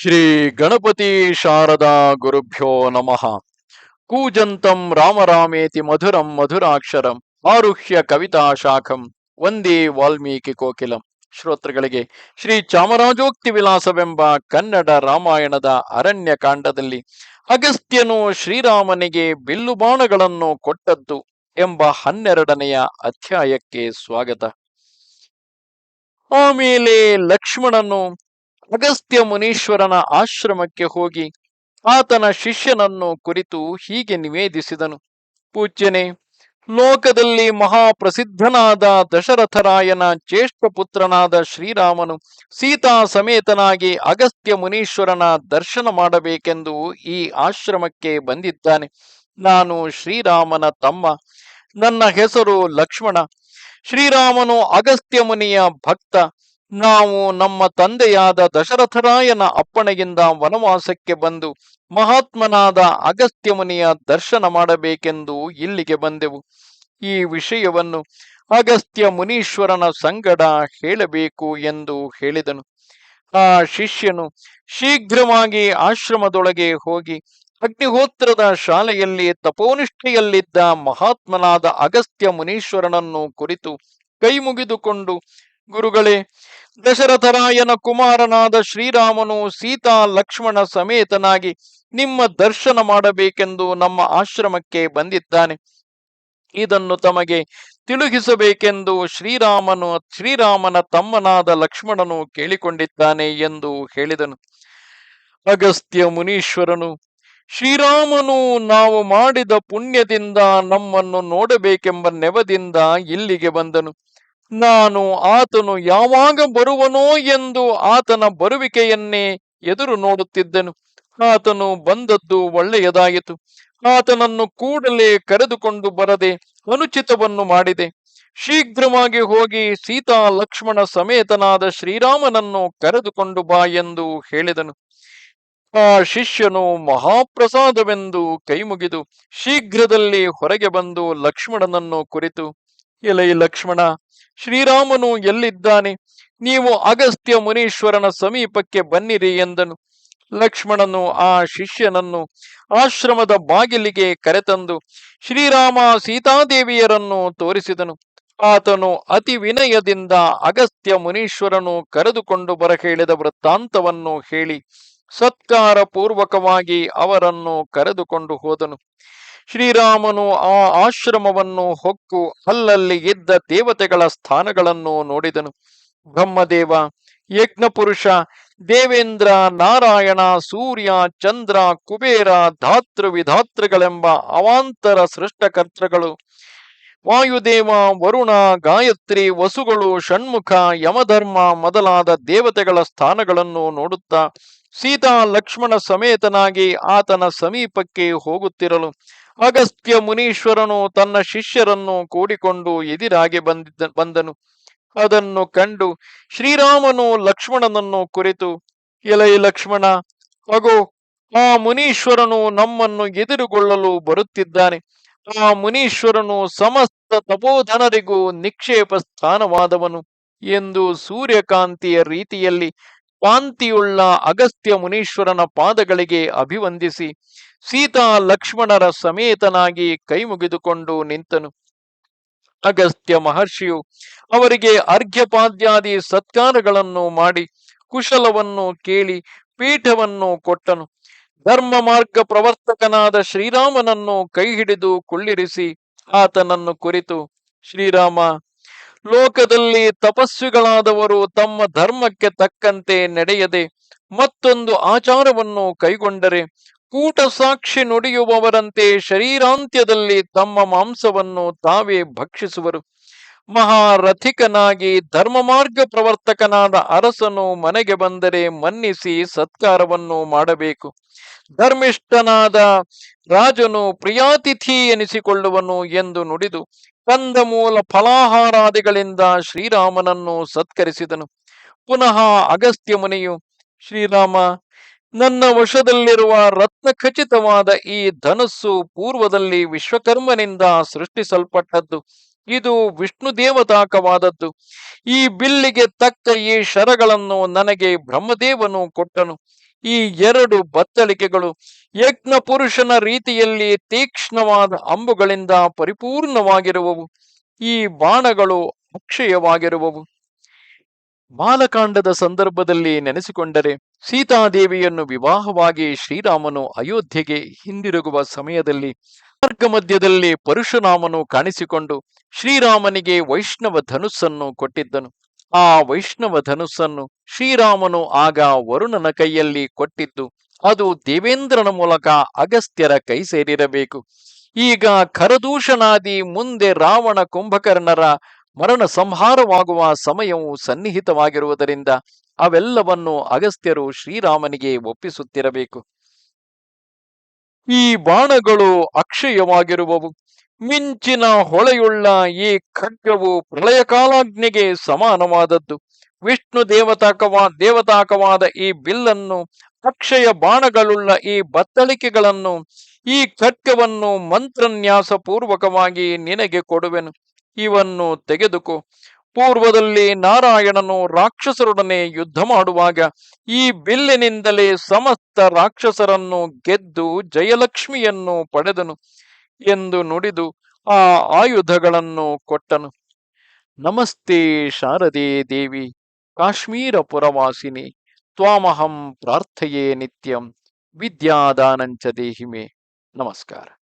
ಶ್ರೀ ಗಣಪತಿ ಶಾರದಾ ಗುರುಭ್ಯೋ ನಮಃ. ಕೂಜಂತಂ ರಾಮರಾಮೇತಿ ಮಧುರಂ ಮಧುರಾಕ್ಷರಂ ಆರುಹ್ಯ ಕವಿತಾ ಶಾಖಂ ಒಂದೇ ವಾಲ್ಮೀಕಿ ಕೋಕಿಲಂ. ಶ್ರೋತೃಗಳಿಗೆ ಶ್ರೀ ಚಾಮರಾಜೋಕ್ತಿ ವಿಲಾಸವೆಂಬ ಕನ್ನಡ ರಾಮಾಯಣದ ಅರಣ್ಯ ಕಾಂಡದಲ್ಲಿ ಅಗಸ್ತ್ಯನು ಶ್ರೀರಾಮನಿಗೆ ಬಿಲ್ಲು ಬಾಣಗಳನ್ನು ಕೊಟ್ಟದ್ದು ಎಂಬ ಹನ್ನೆರಡನೆಯ ಅಧ್ಯಾಯಕ್ಕೆ ಸ್ವಾಗತ. ಆಮೇಲೆ ಲಕ್ಷ್ಮಣನು ಅಗಸ್ತ್ಯ ಮುನೀಶ್ವರನ ಆಶ್ರಮಕ್ಕೆ ಹೋಗಿ ಆತನ ಶಿಷ್ಯನನ್ನು ಕುರಿತು ಹೀಗೆ ನಿವೇದಿಸಿದನು. ಪೂಜ್ಯನೇ, ಲೋಕದಲ್ಲಿ ಮಹಾಪ್ರಸಿದ್ಧನಾದ ದಶರಥರಾಯನ ಜ್ಯೇಷ್ಠ ಪುತ್ರನಾದ ಶ್ರೀರಾಮನು ಸೀತಾ ಸಮೇತನಾಗಿ ಅಗಸ್ತ್ಯ ಮುನೀಶ್ವರನ ದರ್ಶನ ಮಾಡಬೇಕೆಂದು ಈ ಆಶ್ರಮಕ್ಕೆ ಬಂದಿದ್ದಾನೆ. ನಾನು ಶ್ರೀರಾಮನ ತಮ್ಮ. ನನ್ನ ಹೆಸರು ಲಕ್ಷ್ಮಣ. ಶ್ರೀರಾಮನು ಅಗಸ್ತ್ಯ ಮುನಿಯ ಭಕ್ತ. ನಾವು ನಮ್ಮ ತಂದೆಯಾದ ದಶರಥರಾಯನ ಅಪ್ಪಣೆಯಿಂದ ವನವಾಸಕ್ಕೆ ಬಂದು ಮಹಾತ್ಮನಾದ ಅಗಸ್ತ್ಯ ಮುನಿಯ ದರ್ಶನ ಮಾಡಬೇಕೆಂದು ಇಲ್ಲಿಗೆ ಬಂದೆವು. ಈ ವಿಷಯವನ್ನು ಅಗಸ್ತ್ಯ ಮುನೀಶ್ವರನ ಸಂಗಡ ಹೇಳಬೇಕು ಎಂದು ಹೇಳಿದನು. ಆ ಶಿಷ್ಯನು ಶೀಘ್ರವಾಗಿ ಆಶ್ರಮದೊಳಗೆ ಹೋಗಿ ಅಗ್ನಿಹೋತ್ರದ ಶಾಲೆಯಲ್ಲಿ ತಪೋನಿಷ್ಠೆಯಲ್ಲಿದ್ದ ಮಹಾತ್ಮನಾದ ಅಗಸ್ತ್ಯ ಮುನೀಶ್ವರನನ್ನು ಕುರಿತು ಕೈ ಮುಗಿದುಕೊಂಡು ಗುರುಗಳೇ ದಶರಥರಾಯನ ಕುಮಾರನಾದ ಶ್ರೀರಾಮನು ಸೀತಾ, ಲಕ್ಷ್ಮಣ ಸಮೇತನಾಗಿ ನಿಮ್ಮ ದರ್ಶನ ಮಾಡಬೇಕೆಂದು ನಮ್ಮ ಆಶ್ರಮಕ್ಕೆ ಬಂದಿದ್ದಾನೆ. ಇದನ್ನು ತಮಗೆ ತಿಳುಗಿಸಬೇಕೆಂದು ಶ್ರೀರಾಮನು, ಶ್ರೀರಾಮನ ತಮ್ಮನಾದ ಲಕ್ಷ್ಮಣನು ಕೇಳಿಕೊಂಡಿದ್ದಾನೆ ಎಂದು ಹೇಳಿದನು. ಅಗಸ್ತ್ಯ ಮುನೀಶ್ವರನು, ಶ್ರೀರಾಮನು ನಾವು ಮಾಡಿದ ಪುಣ್ಯದಿಂದ ನಮ್ಮನ್ನು ನೋಡಬೇಕೆಂಬ ನೆವದಿಂದ ಇಲ್ಲಿಗೆ ಬಂದನು. ನಾನು ಆತನು ಯಾವಾಗ ಬರುವನೋ ಎಂದು ಆತನ ಬರುವಿಕೆಯನ್ನೇ ಎದುರು ನೋಡುತ್ತಿದ್ದನು. ಆತನು ಬಂದದ್ದು ಒಳ್ಳೆಯದಾಯಿತು. ಆತನನ್ನು ಕೂಡಲೇ ಕರೆದುಕೊಂಡು ಬರದೆ ಅನುಚಿತವನ್ನು ಮಾಡಿದೆ. ಶೀಘ್ರವಾಗಿ ಹೋಗಿ ಸೀತಾ ಲಕ್ಷ್ಮಣ ಸಮೇತನಾದ ಶ್ರೀರಾಮನನ್ನು ಕರೆದುಕೊಂಡು ಬಾ ಎಂದು ಹೇಳಿದನು. ಆ ಶಿಷ್ಯನು ಮಹಾಪ್ರಸಾದವೆಂದು ಕೈಮುಗಿದು ಶೀಘ್ರದಲ್ಲಿ ಹೊರಗೆ ಬಂದು ಲಕ್ಷ್ಮಣನನ್ನು ಕುರಿತು ಎಲೈ ಲಕ್ಷ್ಮಣ, ಶ್ರೀರಾಮನು ಎಲ್ಲಿದ್ದಾನೆ? ನೀವು ಅಗಸ್ತ್ಯ ಮುನೀಶ್ವರನ ಸಮೀಪಕ್ಕೆ ಬನ್ನಿರಿ ಎಂದನು. ಲಕ್ಷ್ಮಣನು ಆ ಶಿಷ್ಯನನ್ನು ಆಶ್ರಮದ ಬಾಗಿಲಿಗೆ ಕರೆತಂದು ಶ್ರೀರಾಮ ಸೀತಾದೇವಿಯರನ್ನು ತೋರಿಸಿದನು. ಆತನು ಅತಿ ವಿನಯದಿಂದ ಅಗಸ್ತ್ಯ ಮುನೀಶ್ವರನು ಕರೆದುಕೊಂಡು ಬರ ಹೇಳಿದ ವೃತ್ತಾಂತವನ್ನು ಹೇಳಿ ಸತ್ಕಾರ ಪೂರ್ವಕವಾಗಿ ಅವರನ್ನು ಕರೆದುಕೊಂಡು ಹೋದನು. ಶ್ರೀರಾಮನು ಆ ಆಶ್ರಮವನ್ನು ಹೊಕ್ಕು ಅಲ್ಲಲ್ಲಿ ಇದ್ದ ದೇವತೆಗಳ ಸ್ಥಾನಗಳನ್ನು ನೋಡಿದನು. ಬ್ರಹ್ಮದೇವ, ಯಜ್ಞಪುರುಷ, ದೇವೇಂದ್ರ, ನಾರಾಯಣ, ಸೂರ್ಯ, ಚಂದ್ರ, ಕುಬೇರ, ಧಾತೃ ವಿಧಾತೃಗಳೆಂಬ ಅವಾಂತರ ಸೃಷ್ಟಕರ್ತೃಗಳು ವಾಯುದೇವ, ವರುಣ, ಗಾಯತ್ರಿ, ವಸುಗಳು, ಷಣ್ಮುಖ, ಯಮಧರ್ಮ ಮೊದಲಾದ ದೇವತೆಗಳ ಸ್ಥಾನಗಳನ್ನು ನೋಡುತ್ತಾ ಸೀತಾ ಲಕ್ಷ್ಮಣ ಸಮೇತನಾಗಿ ಆತನ ಸಮೀಪಕ್ಕೆ ಹೋಗುತ್ತಿರಲು ಅಗಸ್ತ್ಯ ಮುನೀಶ್ವರನು ತನ್ನ ಶಿಷ್ಯರನ್ನು ಕೂಡಿಕೊಂಡು ಎದಿರಾಗಿ ಬಂದಿದ್ದ, ಬಂದನು. ಅದನ್ನು ಕಂಡು ಶ್ರೀರಾಮನು ಲಕ್ಷ್ಮಣನನ್ನು ಕುರಿತು, ಎಲೈ ಲಕ್ಷ್ಮಣ, ಅಗೋ, ಆ ಮುನೀಶ್ವರನು ನಮ್ಮನ್ನು ಎದುರುಗೊಳ್ಳಲು ಬರುತ್ತಿದ್ದಾನೆ. ಆ ಮುನೀಶ್ವರನು ಸಮಸ್ತ ತಪೋಧನರಿಗೂ ನಿಕ್ಷೇಪ ಸ್ಥಾನವಾದವನು ಎಂದು ಸೂರ್ಯಕಾಂತಿಯ ರೀತಿಯಲ್ಲಿ ಕಾಂತಿಯುಳ್ಳ ಅಗಸ್ತ್ಯ ಮುನೀಶ್ವರನ ಪಾದಗಳಿಗೆ ಅಭಿವಂದಿಸಿ ಸೀತಾ ಲಕ್ಷ್ಮಣರ ಸಮೇತನಾಗಿ ಕೈ ಮುಗಿದುಕೊಂಡು ನಿಂತನು. ಅಗಸ್ತ್ಯ ಮಹರ್ಷಿಯು ಅವರಿಗೆ ಅರ್ಘ್ಯಪಾದ್ಯಾದಿ ಸತ್ಕಾರಗಳನ್ನು ಮಾಡಿ ಕುಶಲವನ್ನು ಕೇಳಿ ಪೀಠವನ್ನು ಕೊಟ್ಟನು. ಧರ್ಮ ಮಾರ್ಗ ಪ್ರವರ್ತಕನಾದ ಶ್ರೀರಾಮನನ್ನು ಕೈ ಹಿಡಿದು ಕುಳ್ಳಿರಿಸಿ ಆತನನ್ನು ಕುರಿತು, ಶ್ರೀರಾಮ ಲೋಕದಲ್ಲಿ ತಪಸ್ವಿಗಳಾದವರು ತಮ್ಮ ಧರ್ಮಕ್ಕೆ ತಕ್ಕಂತೆ ನಡೆಯದೆ ಮತ್ತೊಂದು ಆಚಾರವನ್ನು ಕೈಗೊಂಡರೆ ಕೂಟ ಸಾಕ್ಷಿ ನುಡಿಯುವವರಂತೆ ಶರೀರಾಂತ್ಯದಲ್ಲಿ ತಮ್ಮ ಮಾಂಸವನ್ನು ತಾವೇ ಭಕ್ಷಿಸುವರು. ಮಹಾರಥಿಕನಾಗಿ ಧರ್ಮ ಮಾರ್ಗ ಪ್ರವರ್ತಕನಾದ ಅರಸನು ಮನೆಗೆ ಬಂದರೆ ಮನ್ನಿಸಿ ಸತ್ಕಾರವನ್ನು ಮಾಡಬೇಕು. ಧರ್ಮಿಷ್ಠನಾದ ರಾಜನು ಪ್ರಿಯಾತಿಥಿ ಎನಿಸಿಕೊಳ್ಳುವನು ಎಂದು ನುಡಿದು ಕಂದಮೂಲ ಫಲಾಹಾರಾದಿಗಳಿಂದ ಶ್ರೀರಾಮನನ್ನು ಸತ್ಕರಿಸಿದನು. ಪುನಃ ಅಗಸ್ತ್ಯ ಮುನಿಯು, ಶ್ರೀರಾಮ, ನನ್ನ ವಶದಲ್ಲಿರುವ ರತ್ನ ಖಚಿತವಾದ ಈ ಧನಸ್ಸು ಪೂರ್ವದಲ್ಲಿ ವಿಶ್ವಕರ್ಮನಿಂದ ಸೃಷ್ಟಿಸಲ್ಪಟ್ಟದ್ದು. ಇದು ವಿಷ್ಣು ದೇವತಾಕವಾದದ್ದು. ಈ ಬಿಲ್ಲಿಗೆ ತಕ್ಕ ಈ ಶರಗಳನ್ನು ನನಗೆ ಬ್ರಹ್ಮದೇವನು ಕೊಟ್ಟನು. ಈ ಎರಡು ಬತ್ತಳಿಕೆಗಳು ಯಜ್ಞ ಪುರುಷನ ರೀತಿಯಲ್ಲಿ ತೀಕ್ಷ್ಣವಾದ ಅಂಬುಗಳಿಂದ ಪರಿಪೂರ್ಣವಾಗಿರುವವು. ಈ ಬಾಣಗಳು ಅಕ್ಷಯವಾಗಿರುವವು. ಬಾಲಕಾಂಡದ ಸಂದರ್ಭದಲ್ಲಿ ನೆನೆಸಿಕೊಂಡರೆ ಸೀತಾದೇವಿಯನ್ನು ವಿವಾಹವಾಗಿ ಶ್ರೀರಾಮನು ಅಯೋಧ್ಯೆಗೆ ಹಿಂದಿರುಗುವ ಸಮಯದಲ್ಲಿ ಮಾರ್ಗ ಮಧ್ಯದಲ್ಲಿ ಪರಶುರಾಮನು ಕಾಣಿಸಿಕೊಂಡು ಶ್ರೀರಾಮನಿಗೆ ವೈಷ್ಣವ ಧನುಸ್ಸನ್ನು ಕೊಟ್ಟಿದ್ದನು. ಆ ವೈಷ್ಣವ ಧನುಸ್ಸನ್ನು ಶ್ರೀರಾಮನು ಆಗ ವರುಣನ ಕೈಯಲ್ಲಿ ಕೊಟ್ಟಿದ್ದು, ಅದು ದೇವೇಂದ್ರನ ಮೂಲಕ ಅಗಸ್ತ್ಯರ ಕೈ ಸೇರಿರಬೇಕು. ಈಗ ಖರದೂಷಣಾದಿ ಮುಂದೆ ರಾವಣ ಕುಂಭಕರ್ಣರ ಮರಣ ಸಂಹಾರವಾಗುವ ಸಮಯವು ಸನ್ನಿಹಿತವಾಗಿರುವುದರಿಂದ ಅವೆಲ್ಲವನ್ನು ಅಗಸ್ತ್ಯರು ಶ್ರೀರಾಮನಿಗೆ ಒಪ್ಪಿಸುತ್ತಿರಬೇಕು. ಈ ಬಾಣಗಳು ಅಕ್ಷಯವಾಗಿರುವವು. ಮಿಂಚಿನ ಹೊಳೆಯುಳ್ಳ ಈ ಖಡ್ಗವು ಪ್ರಳಯಕಾಲಾಗ್ನಿಗೆ ಸಮಾನವಾದದ್ದು. ವಿಷ್ಣು ದೇವತಾಕವಾ, ದೇವತಾಕವಾದ ಈ ಬಿಲ್ಲನ್ನು ಅಕ್ಷಯ ಬಾಣಗಳುಳ್ಳ ಈ ಬತ್ತಳಿಕೆಗಳನ್ನು, ಈ ಖಡ್ಗವನ್ನು ಮಂತ್ರನ್ಯಾಸ ಪೂರ್ವಕವಾಗಿ ನಿನಗೆ ಕೊಡುವೆನು. ಇವನ್ನು ತೆಗೆದುಕೋ. ಪೂರ್ವದಲ್ಲಿ ನಾರಾಯಣನು ರಾಕ್ಷಸರೊಡನೆ ಯುದ್ಧ ಮಾಡುವಾಗ ಈ ಬಿಲ್ಲಿನಿಂದಲೇ ಸಮಸ್ತ ರಾಕ್ಷಸರನ್ನು ಗೆದ್ದು ಜಯಲಕ್ಷ್ಮಿಯನ್ನು ಪಡೆದನು. ಎಂದು ನುಡಿದು ಆ ಆಯುಧಗಳನ್ನು ಕೊಟ್ಟನು. ನಮಸ್ತೆ ಶಾರದೆ ದೇವಿ ಕಾಶ್ಮೀರ ಪುರವಾಸಿನಿ ತ್ವಾಮಹಂ ಪ್ರಾರ್ಥಯೇ ನಿತ್ಯಂ, ವಿದ್ಯಾದಾನಂಚ ದೇಹಿಮೆ. ನಮಸ್ಕಾರ.